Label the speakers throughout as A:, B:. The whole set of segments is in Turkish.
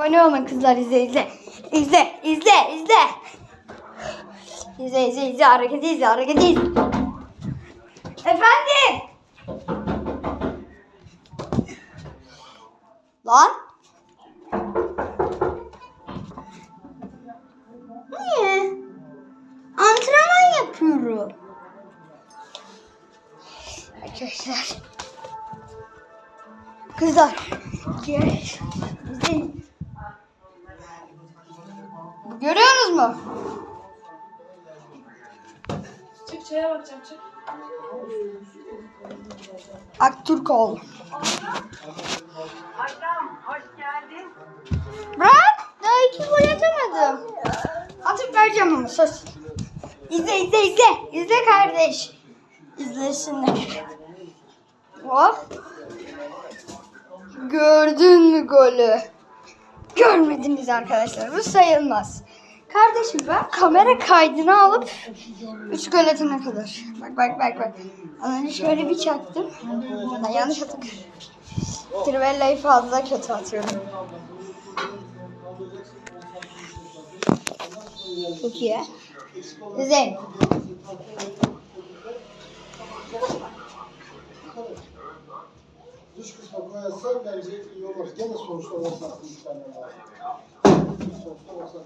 A: Abone olun kızlar izle izle. İzle izle izle. İzle izle izle hareketi izle hareketi izle. Efendim. Lan. Niye? Antrenman yapıyorum. Arkadaşlar. Kızlar. Gel. İzleyin. Görüyorsunuz mu?
B: Çık çaya bakacağım çık.
A: Aktürkoğlu.
B: Aşkım hoş geldin.
A: Bırak. Daha iki gol atamadım. Atıp vereceğim ama söz. İzle izle izle. İzle kardeş. İzlesinler. Hop. Gördün mü golü? Görmediniz arkadaşlar. Bu sayılmaz. Kardeşim ben kamera kaydını alıp 3 gol atana kadar. Bak bak bak bak. Önce şöyle bir çaktım. Ben yanlış attık. Trivella'yı fazla kötü atıyorum. Çok iyi. Güzel.
C: Dış kısma koyarsan bence iyi olur. Gene sonuçta olsa. Sonuçta olsa.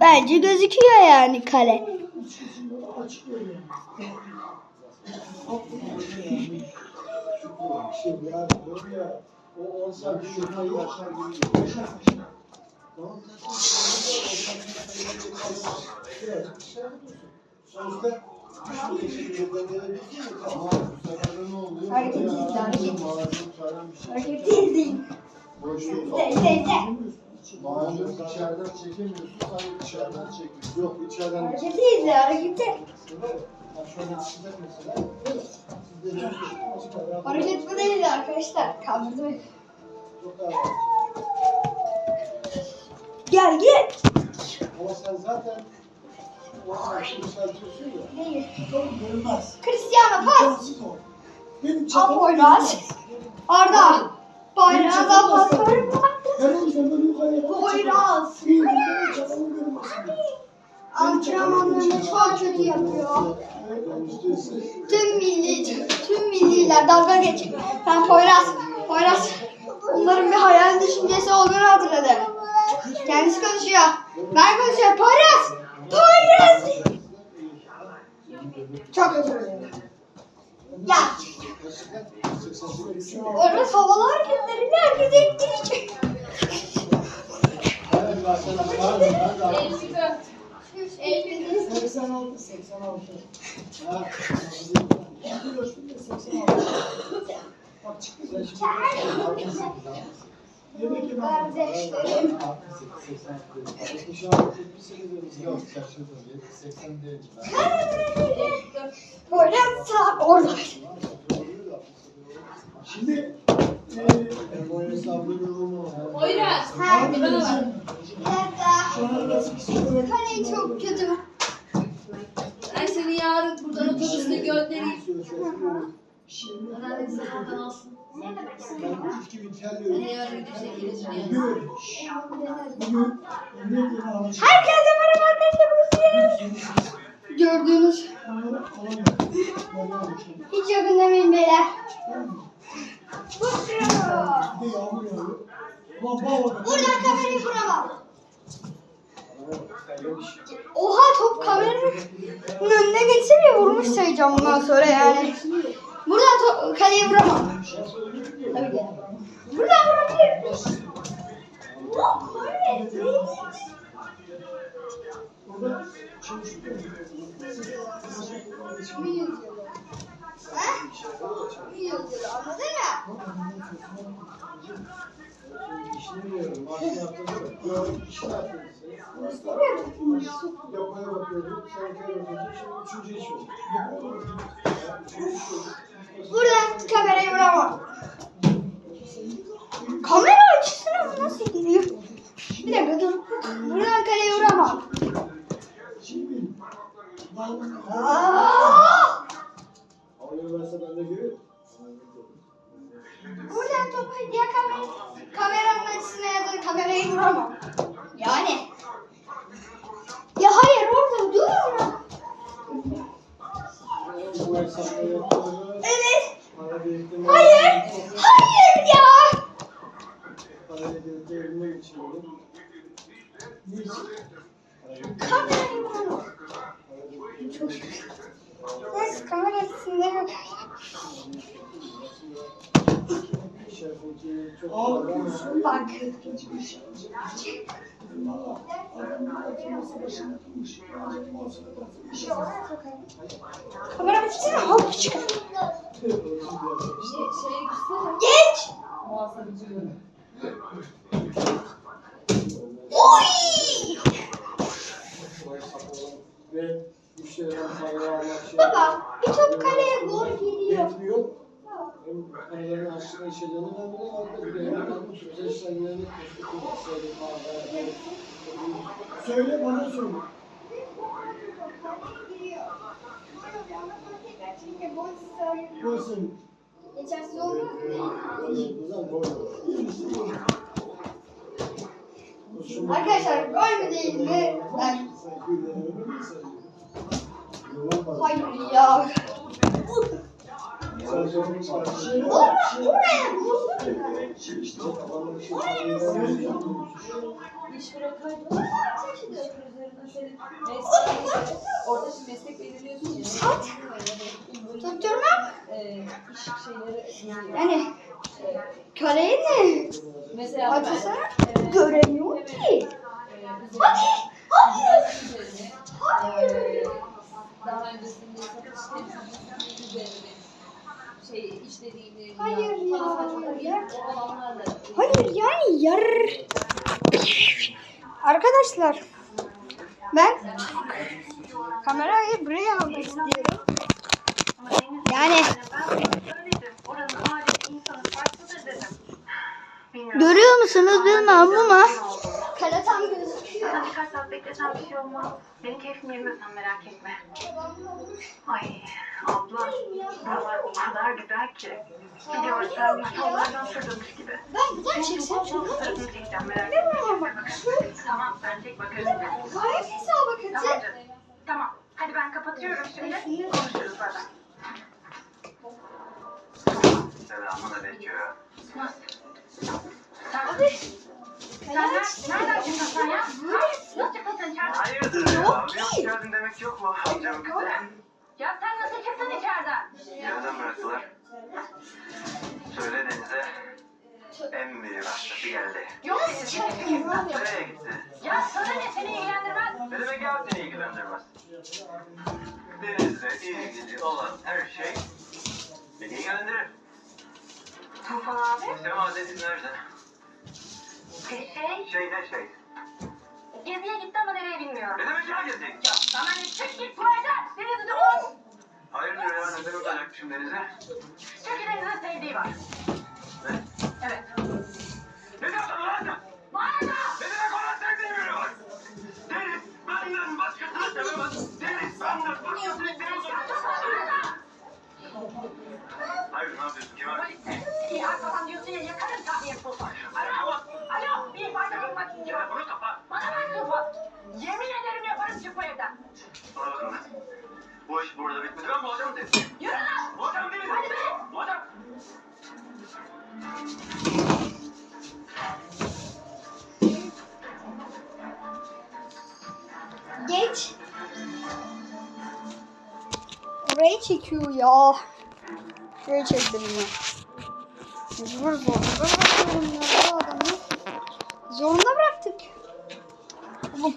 A: Bence gözüküyor yani kale.
C: Sonuçta şu teşekkür edenlere bir şey?
A: Hareket değil, hareket.
C: Şey.
A: Hareket değil.
C: Boşluk içeriden çekemiyorsun, dışarıdan çekiyorsun. Yok içeriden de
A: Hareketi izle hareketi.
C: Ben şöyle mesela. De açık
A: Hareket bu değildi arkadaşlar. Kaldırdım.
C: Çok daha-
A: Gel gel.
C: Ama sen zaten o saçını yükseltiyorsun ya.
A: Değil.
C: Görünmez.
A: Cristiano pas.
C: O. Çatalım
A: Poyraz. Arda.
C: Benim çatalım yukarıya.
A: Poyraz. Antrenmanlarını çok kötü yapıyor. Tüm milli, tüm milliler dalga geçiyor. Ben Poyraz, Poyraz. Onların bir hayal düşüncesi olduğunu hatırladı. Kendisi konuşuyor. Ben konuşuyorum. Poyraz! Poyraz! Çok özür dilerim. Ya, Poyraz havalı hareketlerini herkes ettirecek.
C: Evet, ben sana var mı? Ben de aldım. 86, 86. Ha, şimdi ölçtüm de 86. Bak çıktı
A: Kardeşlerim.
C: 66, 78 demiş. Yok şaşırdım. 80 değil.
A: Poyraz sağ orada.
C: Şimdi
B: Poyraz.
A: Ha. Bir dakika. Kaleyi çok kötü.
B: Ben seni yarın buradan otobüste göndereyim.
C: Şimdi
B: seni oradan alsın.
C: Üç gibi
B: yani.
C: Bugün, bugün almış.
A: Herkese merhaba arkadaşlar. Bugün gördüğünüz hiç yakın demeyin beyler. Buradan kamerayı kuramam. Oha top kameranın önüne geçse bile vurmuş sayacağım bundan sonra yani. Buradan kaleye vuramam. Tabii ki. Buradan vurabilirim. Yok, öyle değil.
C: Burada çalışıyor.
A: Kimi yazıyor? Ha? Kimi Kamerayı vuramam. Çok Neyse kamera açısında yok.
C: Şefiki çok fazla ama
A: Bak. Kamera hop çıkıyor.
B: Şey, şeye gitsene.
A: Geç. Oy.
C: Ve müşteriden para almak şey.
A: Baba bir top kaleye gol geliyor.
C: Yetmiyor. Hem hakkında işlediğini ben bile aldım. Bir de hemen. Sözel işlemlerini teşvik söyle kahve. Söyle bana söyle. Nasıl?
A: Geçersiz olmaz mı? Arkadaşlar gol mü değil mi? Ben hayır ya.
B: Orada şimdi meslek belirliyorsun ya.
A: Sat. Tutturmam.
B: İş şeyleri
A: Yani kaleyi de
B: mesela ben
A: açısı
B: e,
A: göremiyor ki. Hadi. Hayır.
B: işlediğini
A: Hayır ya. Hayır yani yar. Arkadaşlar ben kamerayı buraya almak istiyorum. Yani görüyor musunuz bilmem ama kale tam gözüküyor.
D: Sana birkaç saat beklesen bir şey olmaz. Benim keyfim yerine sen merak etme. Ay abla, buralar o kadar güzel ki. Bir görsen yollardan sürdürmüş gibi.
A: Ben şunu.
D: Fotoğrafını çekeceğim merak
A: Ne
D: etme. Tamam sen çek bakarız.
A: gayet hesaba
D: Tamam
A: katı.
D: canım. Tamam. Hadi ben kapatıyorum şimdi. Konuşuruz zaten.
E: Selamun aleyküm.
D: Sen,
A: Abi
D: sen nereden çıktın sen ya? Nasıl çıktın sen içeriden?
E: Hayırdır ya?
A: Yok ki.
E: geldin demek yok mu? Amcamın kızı.
D: Ya sen nasıl çıktın içeriden?
E: Nereden bıraktılar? Söyle Deniz'e. En büyük hastası geldi.
D: Yok şey.
E: Nereye gitti?
D: Ya sana ne seni ilgilendirmez.
E: Ne demek ya seni ilgilendirmez? Deniz'le ilgili olan her şey beni ilgilendirir.
D: Tufan abi.
E: Selam adresin nerede?
D: Şey,
E: Şey ne şey?
D: geziye gitti ama nereye bilmiyorum.
E: Ne demek ya gezi?
D: Ya sana ne çık git bu evden. Deniz'i de unut.
E: Hayırdır ya? Neden uzanacakmışım Deniz'e?
D: Çünkü Deniz'in sevdiği var.
E: Ne?
D: Evet.
E: Ne diyorsun lan
D: da.
E: Ne demek olan sevdiği biri var? Deniz benden başkasını sevemez. Deniz benden başkasını sevemez. Hayır ne yapıyorsun? Kim var?
D: İyi arkadan diyorsun ya yakarım tahliye Tufan. Alo. Alo. Bir fayda bulmak
E: Ya
D: istiyorum.
E: bunu kapa.
D: Bana bak Tufan. Yemin ederim yaparım çık bu evden.
E: Bana bakın. Bu iş burada bitmedi. Ben bu adamı dedim.
D: Yürü lan.
E: Adam değilim.
D: Hadi be.
E: Adam.
A: Geç. Orayı çekiyor ya. Şuraya çektim ya. Mecbur zorunda bırakıyorum ya bu adamı. Zorunda bıraktık. Oğlum.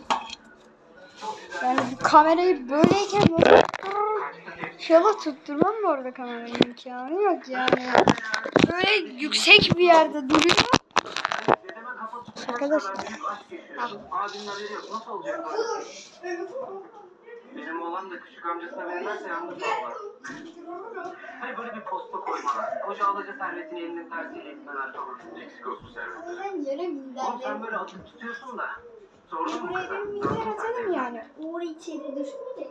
A: Yani bu kamerayı böyleyken böyle İnşallah tutturmam mı orada kameranın imkanı yok yani. Böyle yüksek bir yerde duruyor. Arkadaşlar.
E: Benim oğlan da küçük amcasına benzerse yalnız kalmaz. Hani böyle bir posta koymalar. Koca alaca servetini elinin tersiyle etmeler falan. Eksik olsun servetleri. Oğlum sen böyle atıp tutuyorsun da. Sordun mu
A: Buraya bir
E: mu
A: atalım yani. Orayı içeri düşünce.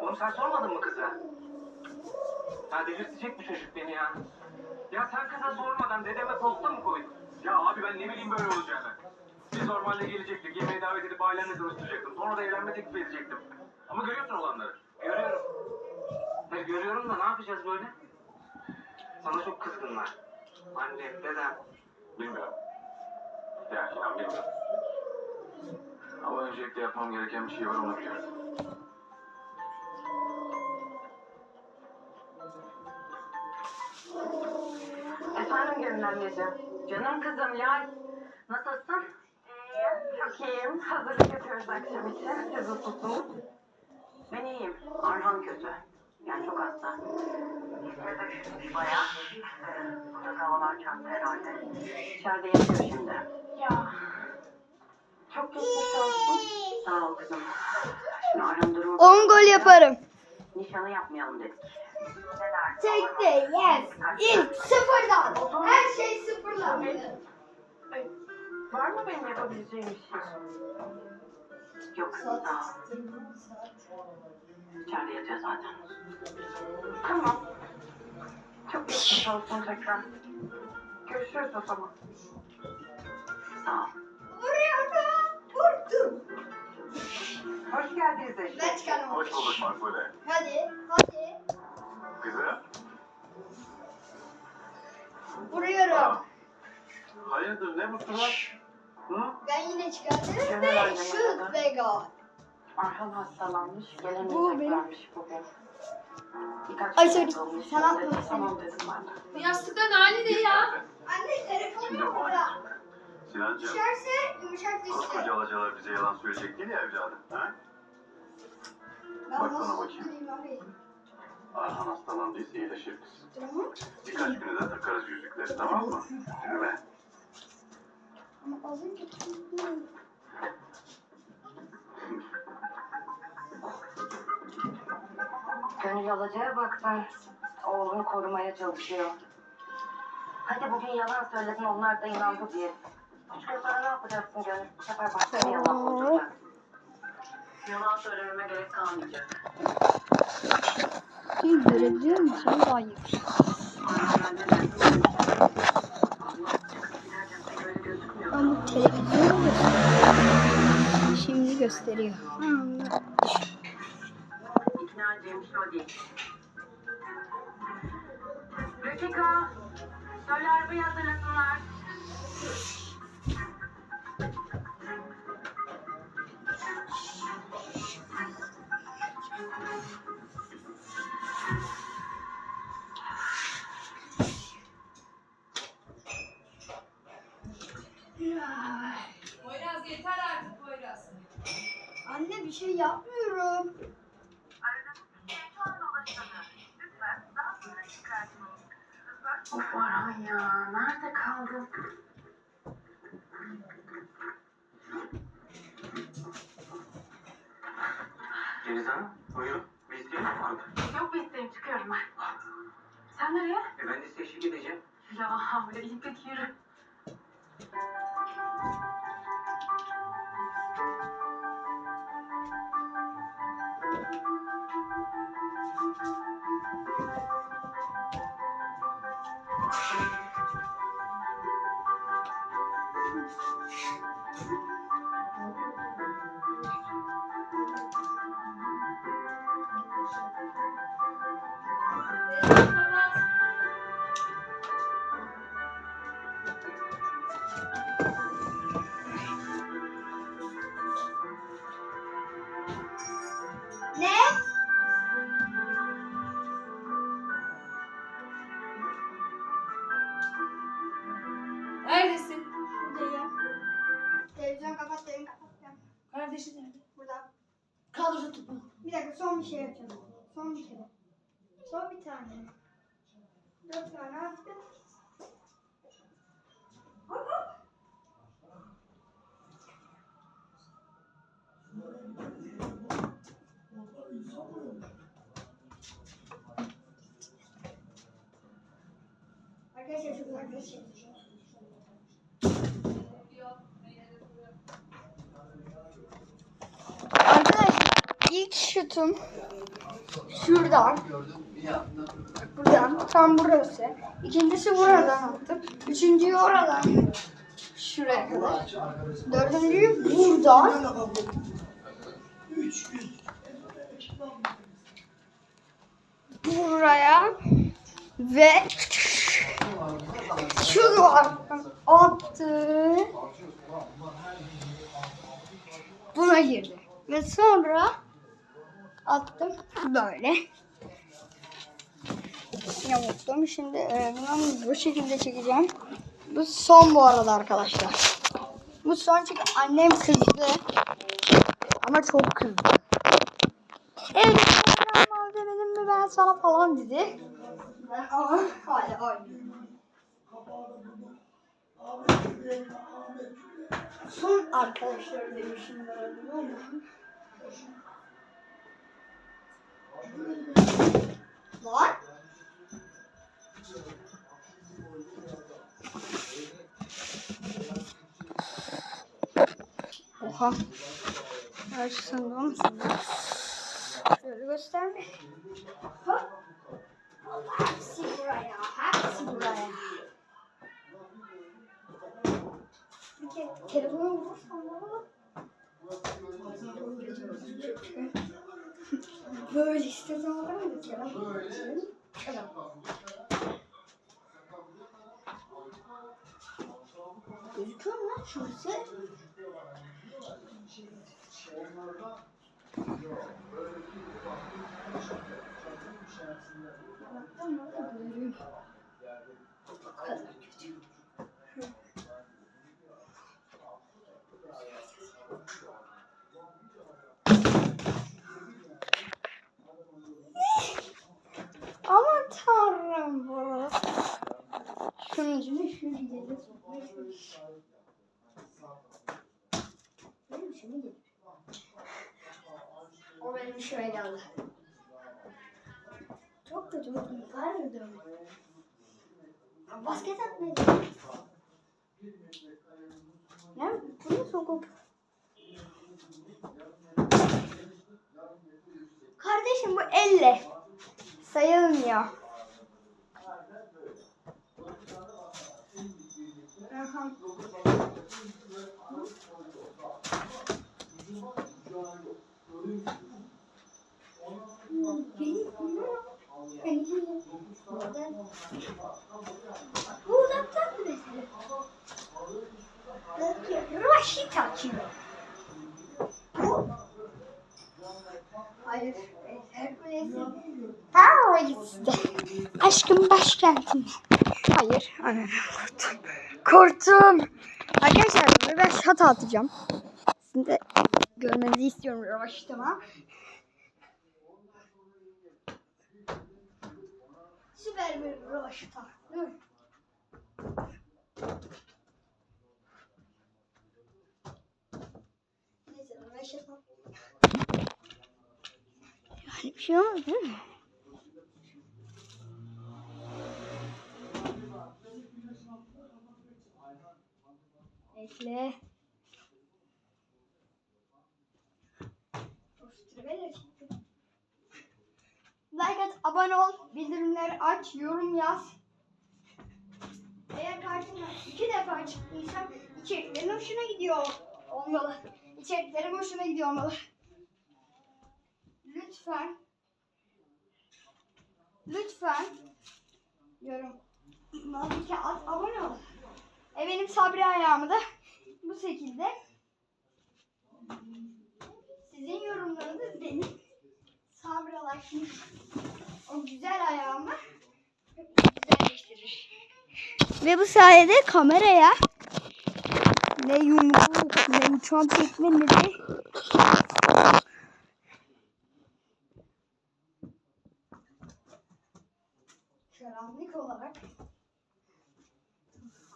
E: Oğlum sen sormadın mı kıza? Ya delirtecek bu çocuk beni ya. Ya sen kıza sormadan dedeme posta mı koydun? Ya abi ben ne bileyim böyle olacağını. Biz normalde gelecektik, yemeğe davet edip ailemle tanıştıracaktım. Sonra da evlenme teklif edecektim. Ama görüyorsun olanları. Görüyorum. Hayır görüyorum da ne yapacağız böyle? Sana çok kızgınlar. Annem, dedem. Bilmiyorum. Ya inan bilmiyorum. Ama öncelikle yapmam gereken bir şey var onu biliyorum.
D: Efendim Gönül anneciğim. Canım kızım Lal. Nasılsın? İyiyim. Çok iyiyim. Hazırlık yapıyoruz akşam için. Siz nasılsınız? Ben iyiyim. Arhan kötü. Yani çok hasta. İzmir'de üşümüş bayağı. Burada havalar çarptı herhalde. İçeride yatıyor şimdi. Ya. Çok geçmiş olsun. Sağ ol kızım. Şimdi Arhan durumu...
A: 10 gol yaparım.
D: Nişanı yapmayalım dedik.
A: De yes. İlk sıfırdan. Her şey sıfırdan.
D: Ay, Var mı benim yapabileceğim bir şey? Yok sağ ol. İçeride yatıyor zaten. Tamam. Çok geçmiş olsun tekrar. Görüşürüz o zaman. Sağ ol.
A: Buraya vurdum.
D: Hoş geldiniz eşim.
A: Ben çıkarım.
E: Hoş bulduk Makbule.
A: Hadi. Hadi.
E: Kızım.
A: Vuruyorum.
E: Hayırdır ne bu surat? Hı?
A: Ben yine
D: Gönül
A: ve şut ve gol.
D: Arhan hastalanmış. Gelemeyeceklermiş bugün. Birkaç
A: Ay, sorry. sen
D: Tamam dedim ben de.
B: Bu yastıkların hali ne ya?
A: Anne telefonum yok orada.
F: Sinancığım,
A: Düşerse yumuşak düştü.
F: koskoca alacalar bize yalan söyleyecek değil ya evladım. Ha?
A: Ben
F: Bak bana
A: nasıl
F: bakayım. Arhan hastalandıysa iyileşir kız.
A: Tamam.
F: Birkaç güne de takarız yüzükleri tamam mı? Yürüme.
A: Ama az önce.
D: Gönül alacağı bak sen. Oğlunu korumaya çalışıyor. Hadi bugün yalan söyledin onlar da inandı diye. Bu sefer yalan söylememe gerek kalmayacak.
A: İyi görebiliyor musun? Hayır. Ama televizyon gösteriyor. Şimdi gösteriyor. Hmm.
D: İkna edeceğim şey değil. Refika, söyle arabayı hazırlasınlar. Ben. Sen nereye?
E: E ben de size eşlik edeceğim.
D: Ya öyle iyi peki yürü.
A: Arkadaşlar ilk şutum şuradan buradan tam burası. İkincisi buradan attım. Üçüncüyü oradan. Şuraya kadar. Dördüncüyü buradan. Buraya ve şu attı. Buna girdi. Ve sonra attım böyle. Yamulttum. Şimdi e, bunu bu şekilde çekeceğim. Bu son bu arada arkadaşlar. Bu son çünkü annem kızdı. Ama çok kızdı. Evet, ben mal demedim mi ben sana falan dedi. Ben ama hala oynuyorum. Son arkadaşlar demişim biliyor musun? Lan. Oha. Her şey sandım musun? Şöyle gösterme. Hop. Hepsi buraya. Hepsi buraya. Kere telefonu vurursam bana. Böyle istediğim olur mu? Telefon. Telefon. Gözüküyor mu lan şurası? Baktım mı? Görüyorum. Bu kadar kötü. Aman tanrım bu. Şunun içine şu gidelim. Benim işime gelir. O benim işime geldi. Çok kötü bir yukarıdım. Basket atmayacağım. Ne? Bunu sokup. Kardeşim bu elle. Sayılmıyor. Thank you. Atacağım. Sizin de görmenizi istiyorum Raşit'ime. Süper bir Raşit'a. Değil mi? Yani bir şey olmaz değil mi? Bekle. Like at, abone ol, bildirimleri aç, yorum yaz. Eğer karşına iki defa çıktıysam içeriklerin hoşuna gidiyor olmalı. İçeriklerim hoşuna gidiyor olmalı. Lütfen Lütfen yorum like at, abone ol. E benim sabri ayağımı da bu şekilde sizin yorumlarınız benim sabralaşmış o güzel ayağımı güzelleştirir. Ve bu sayede kameraya ne yumruk ne uçan tekme ne de karanlık olarak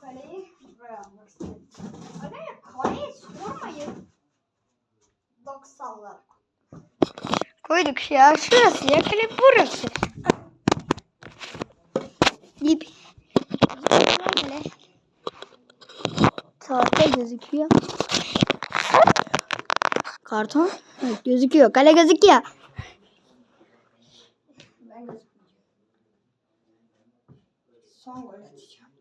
A: kaleyi buraya almak istedim. Arkadaşlar kaleyi sormayın. 90'lar. Koyduk ya. Şurası ya. Kale burası. Dip. Böyle. Saatte gözüküyor. Karton. Evet, gözüküyor. Kale gözüküyor. Son gol atacağım.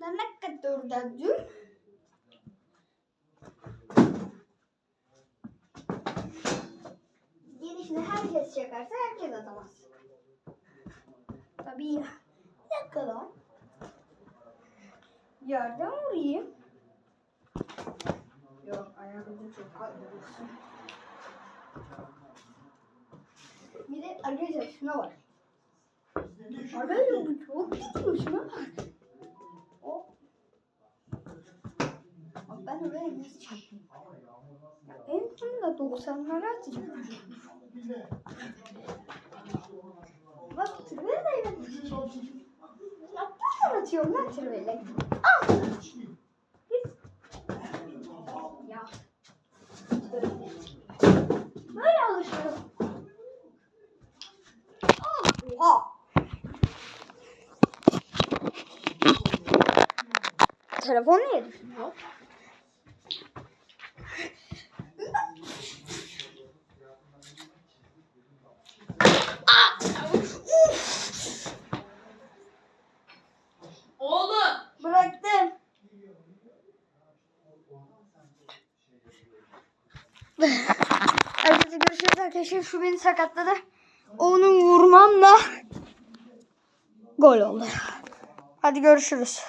A: Ne kadar da dün Girişini herkes çekerse herkes atamaz. Tabii ya. Bir dakika lan. Yerden vurayım. Yok ayağımda çok kaybolursun. Bir de arkadaşlar şuna bak. Arkadaşlar bu çok gidiyor şuna bak. Hop. Bak ben oraya nasıl çarpayım? Ya en sonunda 90'lara atacağım. Bak tırvele de evet. Yaptım atıyorum lan tırvele. Al. Ya. Böyle alışıyorum. Oha. Telefon niye düşüyor?
B: Oğlum.
A: Bıraktım. Arkadaşlar görüşürüz arkadaşlar. Şu beni sakatladı. Onun vurmamla gol oldu. Hadi görüşürüz.